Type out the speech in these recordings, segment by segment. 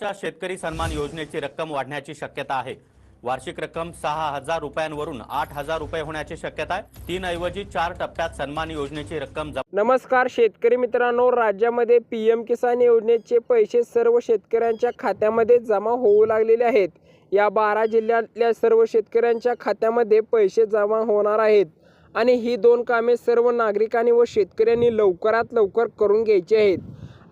च्या शेतकरी सन्मान योजनेची रक्कम वाढण्याची शक्यता आहे. वार्षिक रक्कम सहा हजार रुपयांवरून आठ हजार रुपये होण्याची शक्यता आहे. तीन ऐवजी चार टप्प्यात सन्मान योजनेची रक्कम नमस्कार शेतकरी मित्रांनो राज्यामध्ये पी एम किसान योजनेचे पैसे सर्व शेतकऱ्यांच्या खात्यामध्ये जमा होऊ लागलेले आहेत. या बारा जिल्ह्यातल्या सर्व शेतकऱ्यांच्या खात्यामध्ये पैसे जमा होणार आहेत आणि ही दोन कामे सर्व नागरिकांनी व शेतकऱ्यांनी लवकरात लवकर करून घ्यायची आहेत.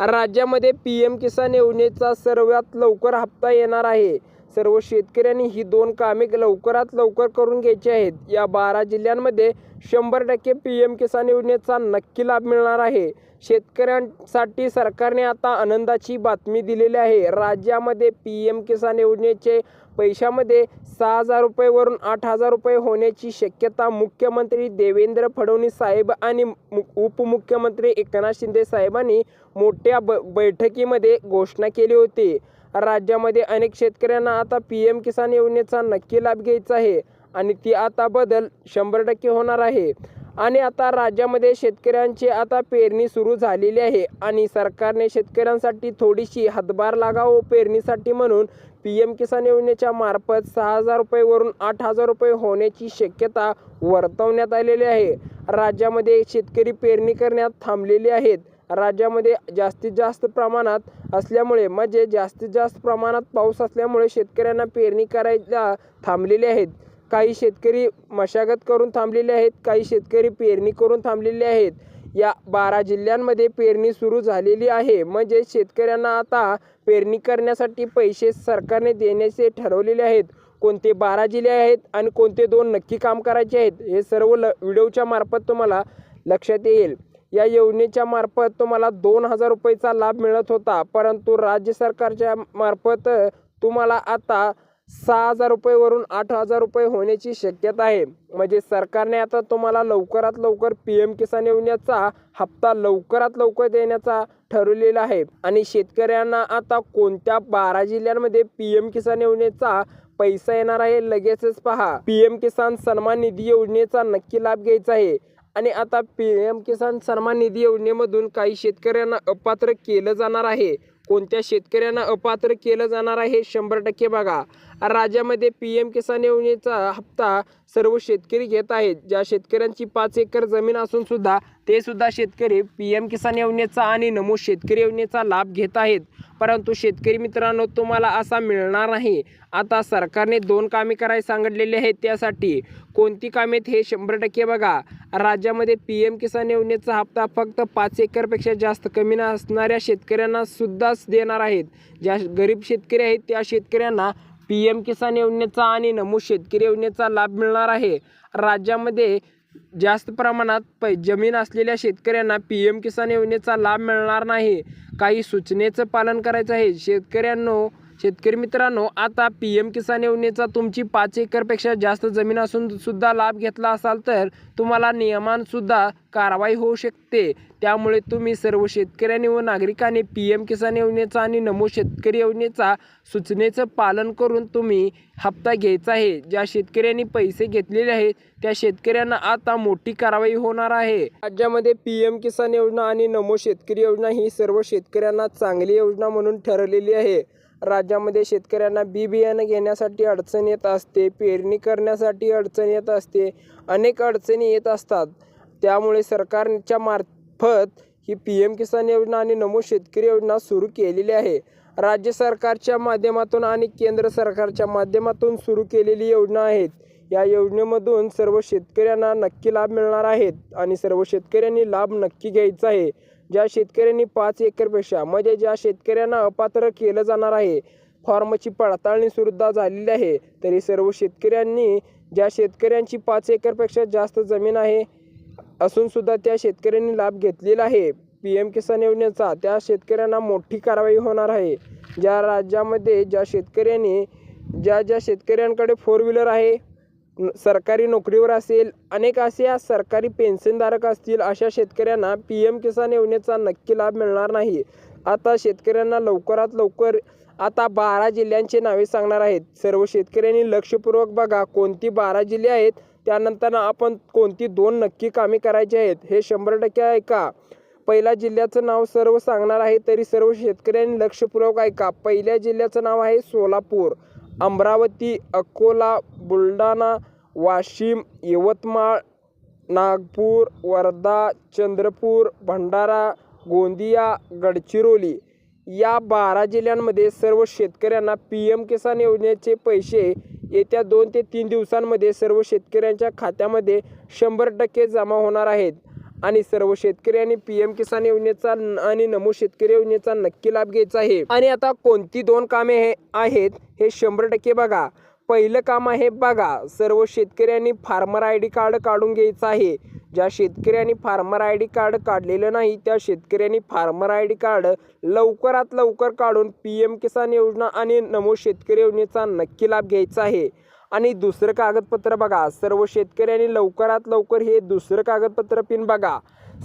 राज्यामध्ये पी एम किसान योजनेचा सर्वात लवकर हप्ता येणार आहे. सर्व शेतकऱ्यांनी ही दोन कामे लवकरात लवकर करून घ्यायची आहेत. या बारा जिल्ह्यांमध्ये शंभर टक्के पी एम किसान योजनेचा नक्की लाभ मिळणार आहे. शेतकऱ्यांसाठी सरकारने आता आनंदाची बातमी दिलेली आहे. राज्यामध्ये पी एम किसान योजनेचे पैशामध्ये सहा हजार रुपयेवरून आठ हजार रुपये होण्याची शक्यता मुख्यमंत्री देवेंद्र फडणवीस साहेब आणि मु- उपमुख्यमंत्री एकनाथ शिंदे साहेबांनी मोठ्या ब बैठकीमध्ये घोषणा केली होती. राज्यामध्ये अनेक शेतकऱ्यांना आता पी एम किसान योजनेचा नक्की लाभ घ्यायचा आहे आणि ती आता बदल शंभर टक्के होणार आहे. आणि आता राज्यामध्ये शेतकऱ्यांची आता पेरणी सुरू झालेली आहे आणि सरकारने शेतकऱ्यांसाठी थोडीशी हातभार लागावं पेरणीसाठी म्हणून पी एम किसान योजनेच्या मार्फत सहा हजार रुपयेवरून आठ हजार रुपये होण्याची शक्यता वर्तवण्यात आलेली आहे. राज्यामध्ये शेतकरी पेरणी करण्यात थांबलेले आहेत. राज्यामध्ये जास्तीत जास्त प्रमाणात असल्यामुळे म्हणजे जास्तीत जास्त प्रमाणात पाऊस असल्यामुळे शेतकऱ्यांना पेरणी करायला थांबलेले आहेत. काही शेतकरी मशागत करून थांबलेले आहेत काही शेतकरी पेरणी करून थांबलेले आहेत. या बारा जिल्ह्यांमध्ये पेरणी सुरू झालेली आहे. म्हणजे शेतकऱ्यांना आता पेरणी करण्यासाठी पैसे सरकारने देण्याचे ठरवलेले आहेत. कोणते बारा जिल्हे आहेत आणि कोणते दोन नक्की काम करायचे आहेत हे सर्व ल व्हिडिओच्या मार्फत तुम्हाला लक्षात येईल. या योजनेच्या मार्फत तुम्हाला दोन हजार रुपयेचा लाभ मिळत होता. परंतु राज्य सरकारच्या मार्फत तुम्हाला आता सहा हजार रुपयेवरून आठ हजार रुपये होण्याची शक्यता आहे. म्हणजे सरकारने आता तुम्हाला लवकरात लवकर पी एम किसान योजनेचा हप्ता लवकरात लवकर देण्याचा ठरवलेला आहे. आणि शेतकऱ्यांना आता कोणत्या बारा जिल्ह्यांमध्ये पी एम किसान योजनेचा पैसा येणार आहे लगेचच पहा. पी एम किसान सन्मान निधी योजनेचा नक्की लाभ घ्यायचा आहे. आणि आता पी एम किसान सन्मान निधी योजनेमधून काही शेतकऱ्यांना अपात्र केलं जाणार आहे. कोणत्या शेतकऱ्यांना अपात्र केलं जाणार आहे? शंभर टक्के बघा. राज्यामध्ये पी एम किसान योजनेचा हप्ता सर्व शेतकरी घेत आहेत. ज्या शेतकऱ्यांची पाच एकर जमीन असून सुद्धा ते सुद्धा शेतकरी पी एम किसान योजनेचा आणि नमो शेतकरी योजनेचा लाभ घेत आहेत. परंतु शेतकरी मित्रांनो तुम्हाला असा मिळणार नाही. आता सरकारने दोन कामे करायला सांगितलेली आहेत. त्यासाठी कोणती कामे आहेत हे शंभर टक्के बघा. राज्यामध्ये पी एम किसान योजनेचा हप्ता फक्त पाच एकरपेक्षा जास्त कमी असणाऱ्या शेतकऱ्यांना सुद्धाच देणार आहेत. ज्या गरीब शेतकरी आहेत त्या शेतकऱ्यांना पी एम किसान योजनेचा आणि नमूद शेतकरी योजनेचा लाभ मिळणार आहे. राज्यामध्ये जास्त प्रमाणात पै जमीन असलेल्या शेतकऱ्यांना पी एम किसान योजनेचा लाभ मिळणार नाही. काही सूचनेचं पालन करायचं आहे. शेतकऱ्यांनो शेतकरी मित्रांनो आता पी एम किसान योजनेचा तुमची पाच एकरपेक्षा जास्त जमीन असून सुद्धा लाभ घेतला असाल तर तुम्हाला नियमांसुद्धा कारवाई होऊ शकते. त्यामुळे तुम्ही सर्व शेतकऱ्यांनी व नागरिकांनी पी एम किसान योजनेचा आणि नमो शेतकरी योजनेचा सूचनेचं पालन करून तुम्ही हप्ता घ्यायचा आहे. ज्या शेतकऱ्यांनी पैसे घेतलेले आहेत त्या शेतकऱ्यांना आता मोठी कारवाई होणार आहे. राज्यामध्ये पी एम किसान योजना आणि नमो शेतकरी योजना ही सर्व शेतकऱ्यांना चांगली योजना म्हणून ठरलेली आहे. राज्यामध्ये शेतकऱ्यांना बी बियाणं घेण्यासाठी अडचण येत असते पेरणी करण्यासाठी अडचण येत असते अनेक अडचणी येत असतात. त्यामुळे सरकारच्या मार्फत ही पी एम किसान योजना आणि नमो शेतकरी योजना सुरू केलेली आहे. राज्य सरकारच्या माध्यमातून आणि केंद्र सरकारच्या माध्यमातून सुरू केलेली योजना आहेत. या योजनेमधून सर्व शेतकऱ्यांना नक्की लाभ मिळणार आहेत आणि सर्व शेतकऱ्यांनी लाभ नक्की घ्यायचा आहे. ज्या शेतकऱ्यांनी पाच एकरपेक्षा म्हणजे ज्या शेतकऱ्यांना अपात्र केलं जाणार आहे फॉर्मची पडताळणी सुद्धा झालेली आहे तरी सर्व शेतकऱ्यांनी ज्या शेतकऱ्यांची पाच एकरपेक्षा जास्त जमीन आहे असूनसुद्धा त्या शेतकऱ्यांनी लाभ घेतलेला आहे. पी एम किसान योजनेचा त्या शेतकऱ्यांना मोठी कारवाई होणार आहे. ज्या राज्यामध्ये ज्या शेतकऱ्यांनी ज्या ज्या शेतकऱ्यांकडे फोर व्हीलर आहे सरकारी नोकरीवर असेल अनेक अशा सरकारी पेन्शनधारक असतील अशा शेतकऱ्यांना पी एम किसान योजनेचा नक्की लाभ मिळणार नाही. आता शेतकऱ्यांना लवकरात लवकर आता बारा जिल्ह्यांची नावे सांगणार आहेत. सर्व शेतकऱ्यांनी लक्षपूर्वक बघा कोणती बारा जिल्हे आहेत त्यानंतर आपण कोणती दोन नक्की कामे करायची आहेत हे शंभर टक्के ऐका. पहिल्या जिल्ह्याचं नाव सर्व सांगणार आहे तरी सर्व शेतकऱ्यांनी लक्षपूर्वक ऐका. पहिल्या जिल्ह्याचं नाव आहे सोलापूर. अमरावती अकोला बुलढाणा वाशिम यवतमाळ नागपूर वर्धा चंद्रपूर भंडारा गोंदिया गडचिरोली या बारा जिल्ह्यांमध्ये सर्व शेतकऱ्यांना पी एम किसान योजनेचे पैसे येत्या दोन ते तीन दिवसांमध्ये सर्व शेतकऱ्यांच्या खात्यामध्ये शंभर टक्के जमा होणार आहेत. आणि सर्व शेतकऱ्यांनी आणि पीएम किसान योजनेचा आणि नमो शेतकरी योजनेचा नक्की लाभ घ्यायचा आहे. आणि आता कोणती दोन कामे हे आहेत हे शंभर टक्के बघा. पहिलं काम आहे बघा सर्व शेतकऱ्यांनी फार्मर आय डी कार्ड काढून घ्यायचं आहे. ज्या शेतकऱ्यांनी फार्मर आय डी कार्ड काढलेलं नाही त्या शेतकऱ्यांनी फार्मर आय डी कार्ड लवकरात लवकर काढून पी एम किसान योजना आणि नमो शेतकरी योजनेचा नक्की लाभ घ्यायचा आहे. आणि दुसरं कागदपत्र बघा. सर्व शेतकऱ्यांनी लवकरात लवकर हे दुसरं कागदपत्र पिन बघा.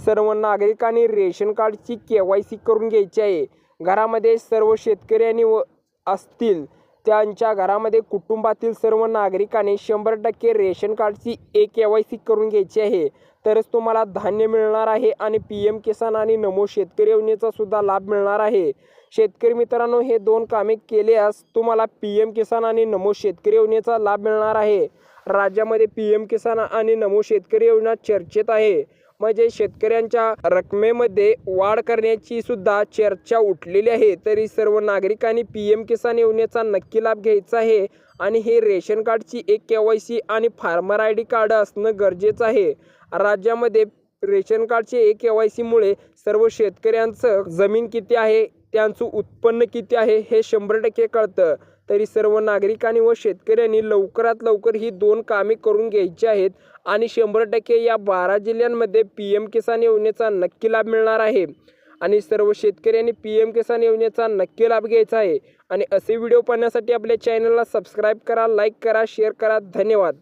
सर्व नागरिकांनी रेशन कार्डची के वाय सी करून घ्यायची आहे. घरामध्ये सर्व शेतकऱ्यांनी व असतील त्यांच्या घरामध्ये कुटुंबातील सर्व नागरिकांनी शंभर टक्के रेशन कार्डची ए के वाय सी करून घ्यायची आहे. तरच तुम्हाला धान्य मिळणार आहे आणि पी एम किसान आणि नमो शेतकरी योजनेचा सुद्धा लाभ मिळणार आहे. शेतकरी मित्रांनो हे दोन कामे केल्यास तुम्हाला पी एम किसान आणि नमो शेतकरी योजनेचा लाभ मिळणार आहे. राज्यामध्ये पी एम किसान आणि नमो शेतकरी योजना चर्चेत आहे. म्हणजे शेतकऱ्यांच्या रकमेमध्ये वाढ करण्याची सुद्धा चर्चा उठलेली आहे. तरी सर्व नागरिकांनी पी एम किसान योजनेचा नक्की लाभ घ्यायचा आहे आणि हे रेशन कार्डची एक के वाय सी आणि फार्मर आय डी कार्ड असणं गरजेचं आहे. राज्यामध्ये रेशन कार्डचे एक के वाय सीमुळे सर्व शेतकऱ्यांचं जमीन किती आहे त्यांचं उत्पन्न किती आहे हे शंभर टक्के कळतं. तरी सर्व नागरिकांनी व शेतकऱ्यांनी लवकरात लवकर ही दोन कामे करून घ्यायची आहेत आणि शंभर टक्के या बारा जिल्ह्यांमध्ये पी एम किसान योजनेचा नक्की लाभ मिळणार आहे. आणि सर्व शेतकऱ्यांनी पी एम किसान योजनेचा नक्की लाभ घ्यायचा आहे. आणि असे व्हिडिओ पाहण्यासाठी आपल्या चॅनलला सबस्क्राईब करा लाईक करा शेअर करा. धन्यवाद.